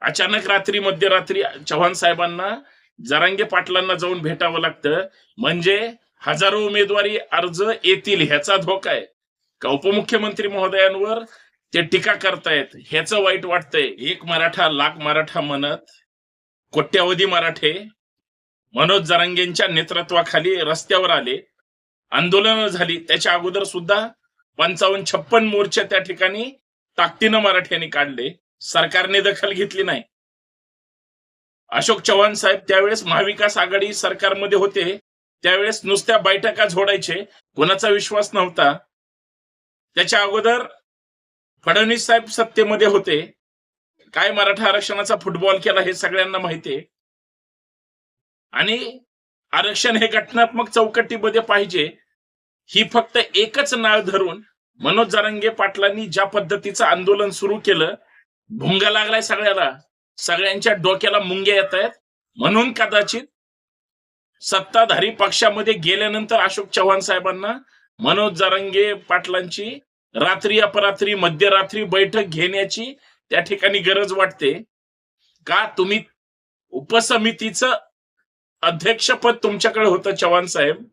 अचानक रात्री मध्यरात्री चव्हाण साहेबांना जरांगे पाटलांना जाऊन भेटावं लागतं. म्हणजे हजारो उमेदवारी अर्ज येतील ह्याचा धोका आहे. का उपमुख्यमंत्री महोदयांवर ते टीका करतायत ह्याचं वाईट वाटतंय. एक मराठा लाख मराठा म्हणत कोट्यावधी मराठे मनोज जरांगेंच्या नेतृत्वाखाली रस्त्यावर आले. आंदोलन झाली. त्याच्या अगोदर सुद्धा पंचावन्न छप्पन मोर्चे त्या ठिकाणी ताकदीनं मराठ्यांनी काढले. सरकारने दखल घेतली नाही. अशोक चव्हाण साहेब त्यावेळेस महाविकास आघाडी सरकारमध्ये होते. त्यावेळेस नुसत्या बैठका झोडायचे. कोणाचा विश्वास नव्हता. त्याच्या अगोदर फडणवीस साहेब सत्तेमध्ये होते. काय मराठा आरक्षणाचा फुटबॉल केला हे सगळ्यांना माहितीये आणि आरक्षण हे घटनात्मक चौकटीमध्ये पाहिजे. ही फक्त एकच नाळ धरून मनोज जारंगे पाटलांनी ज्या पद्धतीचं आंदोलन सुरू केलं भुंगा लागलाय सगळ्याला. सगळ्यांच्या डोक्याला मुंग्या येत आहेत म्हणून कदाचित सत्ताधारी पक्षामध्ये गेल्यानंतर अशोक चव्हाण साहेबांना मनोज जारंगे पाटलांची रात्री अपरात्री मध्यरात्री बैठक घेण्याची त्या ठिकाणी गरज वाटते. का? तुम्ही उपसमितीचं अध्यक्षपद तुमच्याकडे होतं चव्हाण साहेब.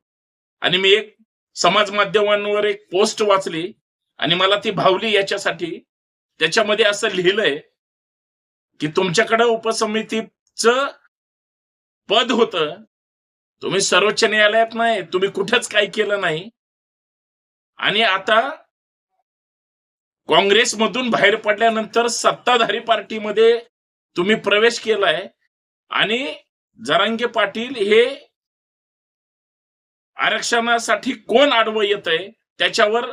आणि मी एक समाज माध्यमांवर एक पोस्ट वाचली. आणि मला ती भावली याच्यासाठी. त्याच्यामध्ये असं लिहिलंय की तुमच्याकडे उपसमितीचं पद होतं. तुम्ही सर्वोच्च न्यायालयात नाही तुम्ही कुठेच काही केलं नाही. आणि आता काँग्रेसमधून बाहेर पडल्यानंतर सत्ताधारी पार्टीमध्ये तुम्ही प्रवेश केलाय. आणि जरांगे पाटील हे आरक्षणासाठी कोण आडवं येत आहे त्याच्यावर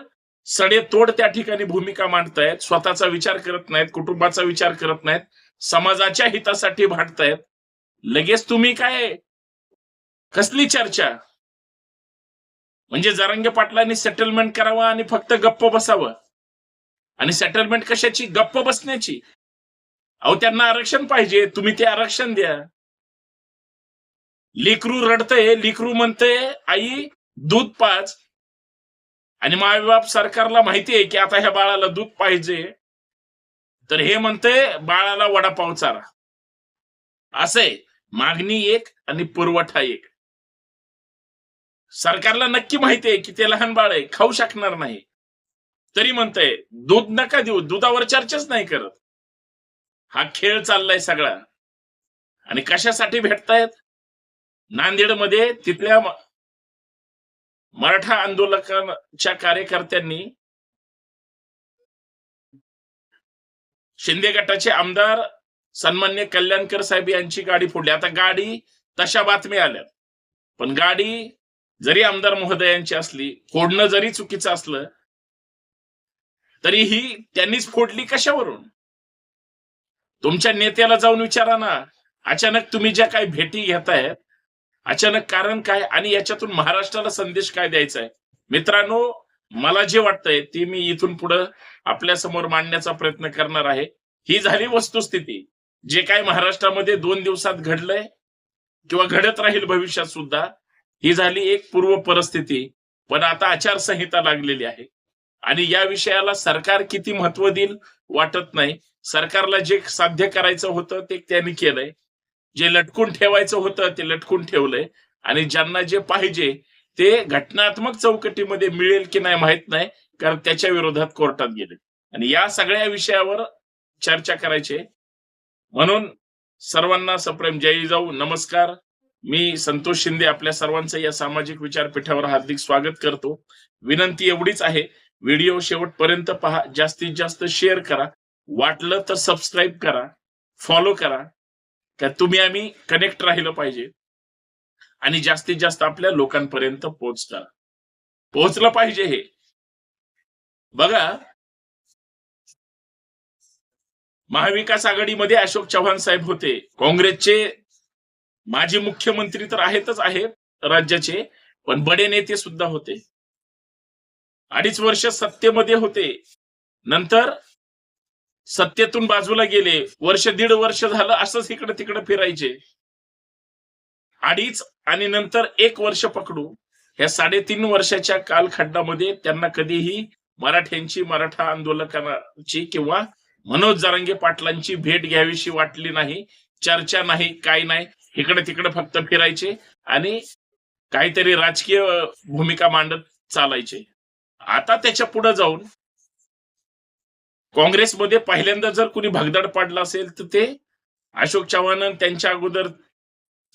सडेतोड त्या ठिकाणी भूमिका मांडतायत स्वतःचा विचार करत नाहीत कुटुंबाचा विचार करत नाहीत समाजाच्या हितासाठी भांडतायत. लगेच तुम्ही काय? कसली चर्चा? म्हणजे जरांगे पाटलांनी सेटलमेंट करावं आणि फक्त गप्प बसावं? आणि सेटलमेंट कशाची? गप्प बसण्याची? अहो त्यांना आरक्षण पाहिजे तुम्ही ते आरक्षण द्या. लिकरू रडतय लिकरू म्हणते आई दूध पाच आणि मायबाप सरकारला माहिती आहे की आता ह्या बाळाला दूध पाहिजे. तर हे म्हणते बाळाला वडापाव चारा. असे मागणी एक आणि पुरवठा एक. सरकारला नक्की माहिती आहे की ते लहान बाळ आहे खाऊ शकणार नाही. तरी म्हणतंय दूध नका देऊ दुधावर चर्चाच नाही करत. हा खेळ चाललाय सगळा. आणि कशासाठी भेटतायत? नांदेडमध्ये तिथल्या मराठा आंदोलकांच्या कार्यकर्त्यांनी शिंदे गटाचे आमदार सन्मान्य कल्याणकर साहेब यांची गाडी फोडली. आता गाडी तशा बातम्या आल्या पण गाडी जरी आमदार महोदयांची असली फोडणं जरी चुकीचं असलं तरीही त्यांनीच फोडली कशावरून? तुमच्या नेत्याला जाऊन विचारा ना. अचानक तुम्ही ज्या काही भेटी घेतायत अचानक कारण काय आणि याच्यातून महाराष्ट्राला संदेश काय द्यायचा आहे? मित्रांनो मला जे वाटतंय ते मी इथून पुढे आपल्यासमोर मांडण्याचा प्रयत्न करणार आहे. ही झाली वस्तुस्थिती. जे काय महाराष्ट्रामध्ये दोन दिवसात घडलंय किंवा घडत राहील भविष्यात सुद्धा ही झाली एक पूर्व परिस्थिती. पण आता आचारसंहिता लागलेली आहे. आणि या विषयाला सरकार किती महत्त्व देईल वाटत नाही. सरकारला जे साध्य करायचं होतं ते त्यांनी केलंय. जे लटकून ठेवायचं होतं ते लटकून ठेवलंय. आणि ज्यांना जे पाहिजे ते घटनात्मक चौकटीमध्ये मिळेल की नाही माहीत नाही कारण त्याच्या विरोधात कोर्टात गेले. आणि या सगळ्या विषयावर चर्चा करायची. म्हणून सर्वांना सप्रेम जय जाऊ नमस्कार. मी संतोष शिंदे आपल्या सर्वांचं या सामाजिक विचारपीठावर हार्दिक स्वागत करतो. विनंती एवढीच आहे व्हिडिओ शेवटपर्यंत पहा जास्तीत जास्त शेअर करा. वाटलं तर सबस्क्राईब करा फॉलो करा. का तुम्ही आम्ही कनेक्ट राहिलं पाहिजे. आणि जास्तीत जास्त आपल्या लोकांपर्यंत पोहोचता. पोहोचलं पाहिजे हे. बघा. महाविकास आघाडीमध्ये अशोक चव्हाण साहेब होते. काँग्रेसचे माजी मुख्यमंत्री तर आहेतच आहेत राज्याचे पण बडे नेते सुद्धा होते. अडीच वर्ष सत्तेमध्ये होते. नंतर सत्तेतून बाजूला गेले वर्ष दीड वर्ष झालं असंच इकडे तिकडे फिरायचे. अडीच आणि नंतर एक वर्ष पकडू ह्या साडेतीन वर्षाच्या कालखंडामध्ये त्यांना कधीही मराठ्यांची मराठा आंदोलकांची किंवा मनोज जारंगे पाटलांची भेट घ्यावीशी वाटली नाही चर्चा नाही काय नाही इकडे तिकडे फक्त फिरायचे आणि काहीतरी राजकीय भूमिका मांडत चालायचे. आता त्याच्या पुढे जाऊन काँग्रेसमध्ये पहिल्यांदा जर कुणी भगदाड पाडला असेल तर ते अशोक चव्हाण आणि त्यांच्या अगोदर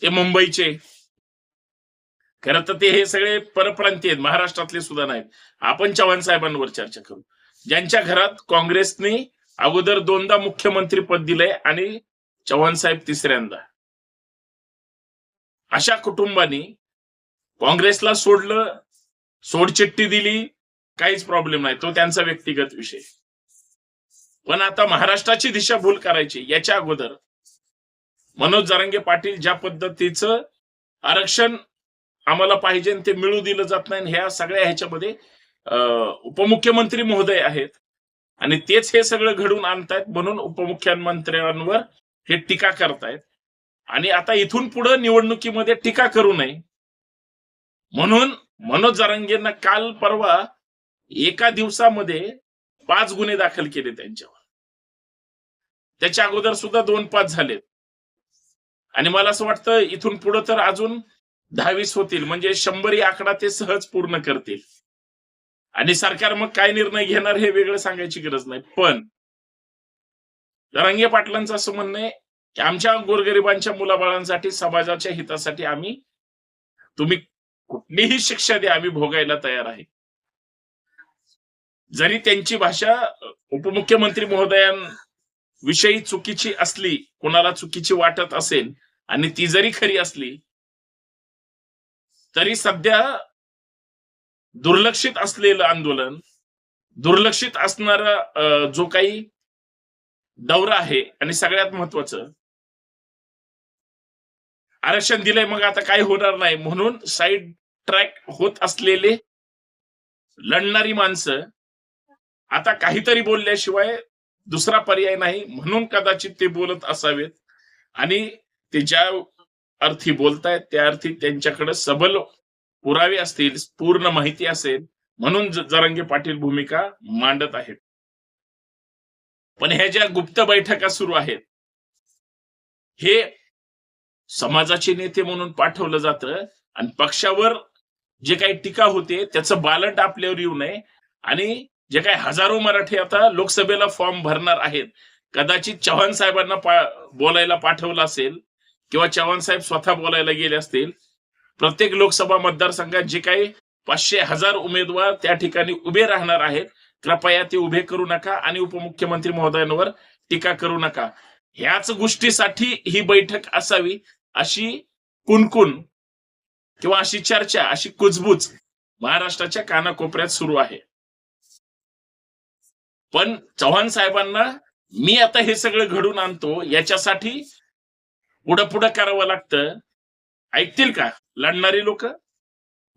ते मुंबईचे. खरं तर ते हे सगळे परप्रांतीय आहेत महाराष्ट्रातले सुद्धा नाहीत. आपण चव्हाण साहेबांवर चर्चा करू. ज्यांच्या घरात काँग्रेसने अगोदर दोनदा मुख्यमंत्री पद दिलंय आणि चव्हाण साहेब तिसऱ्यांदा. अशा कुटुंबानी काँग्रेसला सोडलं सोडचिठ्ठी दिली काहीच प्रॉब्लेम नाही. तो त्यांचा व्यक्तिगत विषय. पण आता महाराष्ट्राची दिशाभूल करायची याच्या अगोदर. मनोज जारंगे पाटील ज्या पद्धतीचं आरक्षण आम्हाला पाहिजे ते मिळू दिलं जात नाही ह्या सगळ्या ह्याच्यामध्ये उपमुख्यमंत्री महोदय आहेत. आणि तेच हे सगळं घडून आणतायत म्हणून उपमुख्यमंत्र्यांवर हे टीका करतायत. आणि आता इथून पुढे निवडणुकीमध्ये टीका करू नये. म्हणून मनोज जरांगेंना काल परवा एका दिवसामध्ये पाच गुन्हे दाखल केले त्यांच्यावर. त्याच्या अगोदर सुद्धा दोन पाच झालेत. आणि मला असं वाटतं इथून पुढे तर अजून दहावीस होतील. म्हणजे शंभरी आकडा ते सहज पूर्ण करतील. आणि सरकार मग काय निर्णय घेणार हे वेगळं सांगायची गरज नाही. पण रंगे पाटलांचं असं म्हणणं आहे की आमच्या गोरगरिबांच्या मुलाबाळांसाठी समाजाच्या हितासाठी आम्ही तुम्ही कुठलीही शिक्षा द्या आम्ही भोगायला तयार आहे. जरी त्यांची भाषा उपमुख्यमंत्री महोदयांविषयी चुकीची असली कोणाला चुकीची वाटत असेल आणि ती जरी खरी असली तरी सध्या दुर्लक्षित असलेलं आंदोलन दुर्लक्षित असणारा जो काही दौरा आहे आणि सगळ्यात महत्वाचं आरक्षण दिलंय मग आता काय होणार नाही. म्हणून साईड ट्रॅक होत असलेले लढणारी माणसं आता काहीतरी बोलल्याशिवाय दुसरा पर्याय नाही. म्हणून कदाचित ते बोलत असावेत. आणि ते ज्या अर्थी बोलतायत त्या अर्थी त्यांच्याकडे सबल पुरावे असतील पूर्ण माहिती असेल म्हणून ज- जरांगे पाटील भूमिका मांडत आहेत. पण ह्या ज्या गुप्त बैठका सुरू आहेत हे समाजाचे नेते म्हणून पाठवलं जातं आणि पक्षावर जे काही टीका होते त्याचं बालट आपल्यावर येऊ नये. आणि जे काही हजारो मराठी आता लोकसभेला फॉर्म भरणार आहेत. कदाचित चव्हाण साहेबांना पा- बोलायला पाठवलं असेल किंवा चव्हाण साहेब स्वतः बोलायला गेले असतील प्रत्येक लोकसभा मतदारसंघात जे काही पाचशे हजार उमेदवार त्या ठिकाणी उभे राहणार आहेत कृपया ते उभे करू नका आणि उपमुख्यमंत्री महोदयांवर टीका करू नका. ह्याच गोष्टीसाठी ही बैठक असावी अशी कुणकुण किंवा अशी चर्चा अशी कुजबूज महाराष्ट्राच्या कानाकोपऱ्यात सुरू आहे. पण चव्हाण साहेबांना मी आता हे सगळं घडून आणतो याच्यासाठी पुढं पुढं करावं लागतं. ऐकतील का? लढणारी लोक?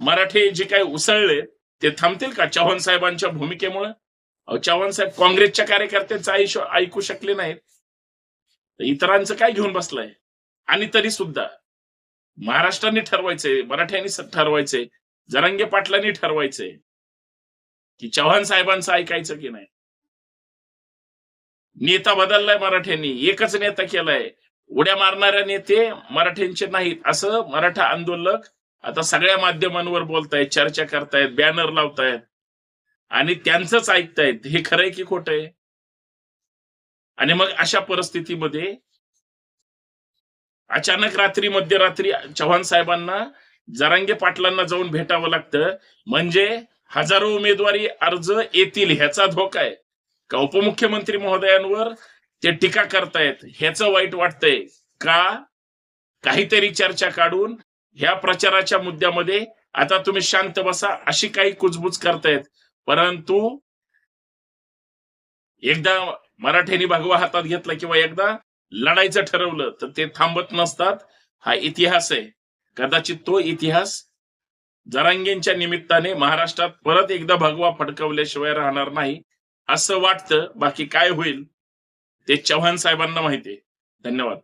मराठे जे काही उसळले ते थांबतील का चव्हाण साहेबांच्या भूमिकेमुळे? चव्हाण साहेब काँग्रेसच्या कार्यकर्त्यांचं आयुष्य ऐकू शकले नाहीत. इतरांचं काय घेऊन बसलंय? आणि तरी सुद्धा महाराष्ट्राने ठरवायचंय मराठ्यांनी ठरवायचे ठरवायचंय जरांगे पाटलांनी ठरवायचंय की चव्हाण साहेबांचं ऐकायचं की नाही? नेता बदललाय मराठ्यांनी एकच नेता केलाय. उड्या मारणाऱ्या नेते मराठ्यांचे नाहीत. असं मराठा आंदोलक आता सगळ्या माध्यमांवर बोलतायत चर्चा करतायत बॅनर लावतायत. आणि त्यांचंच ऐकतायत हे खरंय की खोट आहे आणि मग अशा परिस्थितीमध्ये अचानक रात्री मध्यरात्री चव्हाण साहेबांना जरांगे पाटलांना जाऊन भेटावं लागतं. म्हणजे हजारो उमेदवारी अर्ज येतील ह्याचा धोका आहे. का उपमुख्यमंत्री महोदयांवर ते टीका करतायत? ह्याचं वाईट वाटतंय. का? काहीतरी चर्चा काढून ह्या प्रचाराच्या मुद्द्यामध्ये आता तुम्ही शांत बसा अशी काही कुजबूज करतायत. परंतु एकदा मराठ्यांनी भगवा हातात घेतला किंवा एकदा लढायचं ठरवलं तर ते थांबत नसतात. हा इतिहास आहे. कदाचित तो इतिहास जरांगेंच्या निमित्ताने महाराष्ट्रात परत एकदा भगवा फडकवल्याशिवाय राहणार नाही. असं वाटतं बाकी काय होईल ते चव्हाण साहेबांना माहिती आहे. धन्यवाद.